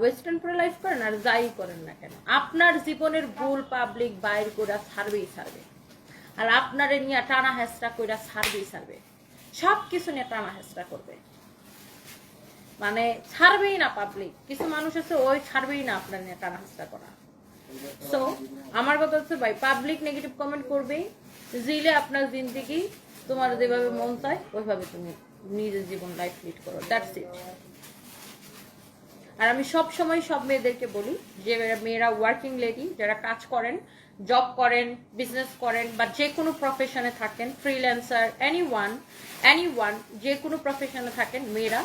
Western পরে life করেন আর যাই করেন না কেন? আপনার জীবনের ভুল পাবলিক বাইর করে ছাড়বেই ছাড়বে। আর আপনারে নিয়ে টানা হেসরা কইরা ছাড়বেই ছাড়বে। সব কিছু নিয়ে টানা হেসরা করবে। মানে ছাড়বেই না পাবলিক কিছু মানুষ আছে, ওই ছাড়বেই না আপনার নিয়ে টানা হেসরা করা। সো আমার কথা হচ্ছে ভাই পাবলিক নেগেটিভ কমেন্ট করবেই। জিলে আপনার জিন্দিগি, তোমার যেভাবে মন চায়, ওইভাবে তুমি নিজের জীবন লাইফ লিড করো। দ্যাটস ইট আর আমি সব সময় সব মেয়েদেরকে বলি যে মেয়েরা ওয়ার্কিং লেডি যারা কাজ করেন জব করেন বিজনেস করেন, বা যে কোনো প্রফেশনে থাকেন freelancer any one any one যে কোনো প্রফেশনে থাকেন, মেয়েরা,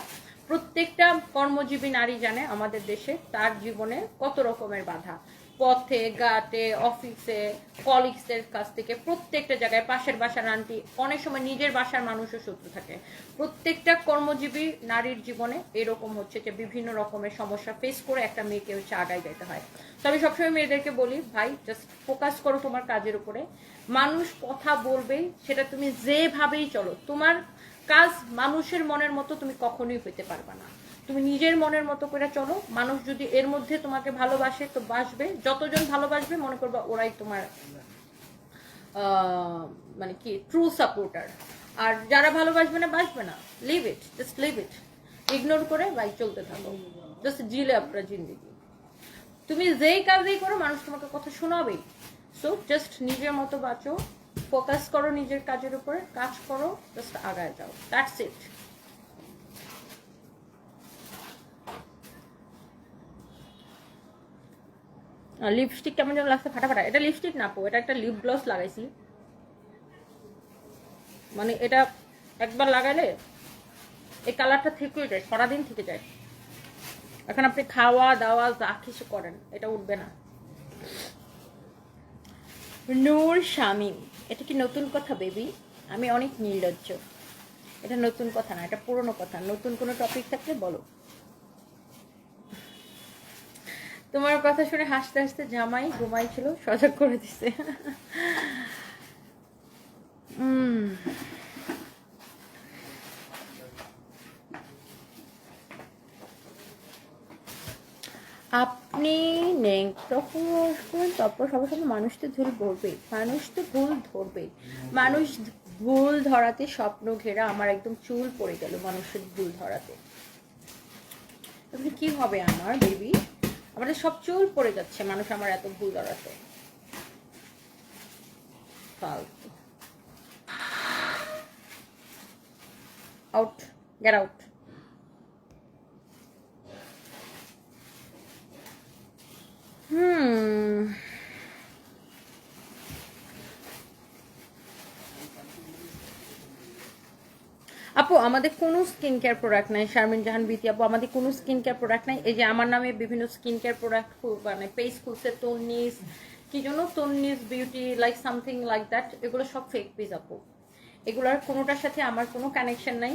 প্রত্যেকটা কর্মজীবী নারী জানে আমাদের দেশে তার জীবনে কত রকমের বাধা। পথে, ঘাটে অফিসে কলিগসের কাছ থেকে প্রত্যেকটা জায়গায় পাশের বাসার আন্টি অনেক সময় নিজের বাসার মানুষও শত্রু থাকে। প্রত্যেকটা কর্মজীবী নারীর জীবনে এরকম হচ্ছে যে বিভিন্ন রকমের সমস্যা ফেস করে একটা মেয়েকে হচ্ছে আগায় যেতে হয়। তো আমি সবসময় মেয়েদেরকে বলি, ভাই জাস্ট ফোকাস করো তোমার কাজের উপরে। মানুষ কথা বলবেই সেটা তুমি যেভাবেই চলো, তোমার কাজ মানুষের মনের মতো তুমি কখনোই হইতে পারবে না। তুমি নিজের মনের মতো করে চলো। মানুষ যদি এর মধ্যে তোমাকে ভালোবাসে, তো বাসবে। যতজন ভালোবাসবে, মনে করবা ওরাই তোমার মানে কি ট্রু সাপোর্টার আর যারা ভালোবাসবে না, বাসবে না। Leave it just leave it ignore করে ভাই চলতে থাকো। জাস্ট জিলে আপনার জিন্দিগি। তুমি যেই কাজই করো, মানুষ তোমাকে কথা শোনাবেই। সো জাস্ট নিজের মতো বাঁচো। ফোকাস করো নিজের কাজের উপরে। কাজ করো জাস্ট আগায় যাও। দ্যাটস ইট লিপস্টিক কেমন যেন লাগছে ফাটাফাটা। এটা লিপস্টিক না পো এটা একটা লিপ গ্লস লাগাইছি। মানে এটা একবার লাগাইলে এই কালারটা থেকেই যায়, সারাদিন থেকে যায়। এখন আপনি খাওয়া, দাওয়া, যা কিছু করেন, এটা উঠবে না। নূর শামিম, এটা কি নতুন কথা বেবি আমি অনেক নির্লজ্জ। এটা নতুন কথা না, এটা পুরনো কথা। নতুন কোনো টপিক থাকলে বলো। তোমার কথা শুনে হাসতে হাসতে জামাই ঘুমাই ছিল, সজাগ করে দিছে। আপনি নেই, তখন তারপর সবার সাথে মানুষ তো ভুল ধরবে মানুষ তো ভুল ধরবে। মানুষ ভুল ধরাতে স্বপ্ন ঘেরা, আমার একদম চুল পড়ে গেল মানুষের ভুল ধরাতে। কি হবে আমার, বেবি? আমাদের সব চুল পড়ে যাচ্ছে মানুষ আমার এত ভুল ফালতু। আউট গেট আউট হুম আপু, আমাদের কোনো স্কিন কেয়ার প্রোডাক্ট নাই, শারমিন জাহান বিতি আপু, আমাদের কোনো স্কিন কেয়ার প্রোডাক্ট নাই। এই যে আমার নামে বিভিন্ন স্কিন কেয়ার প্রোডাক্ট মানে পেজ খুলছে, তন্নিস, কি জন্য তন্নিস beauty like something like that এগুলো সব ফেক পেজ আপু। এগুলোর কোনোটার সাথে আমার কোনো কানেকশন নাই।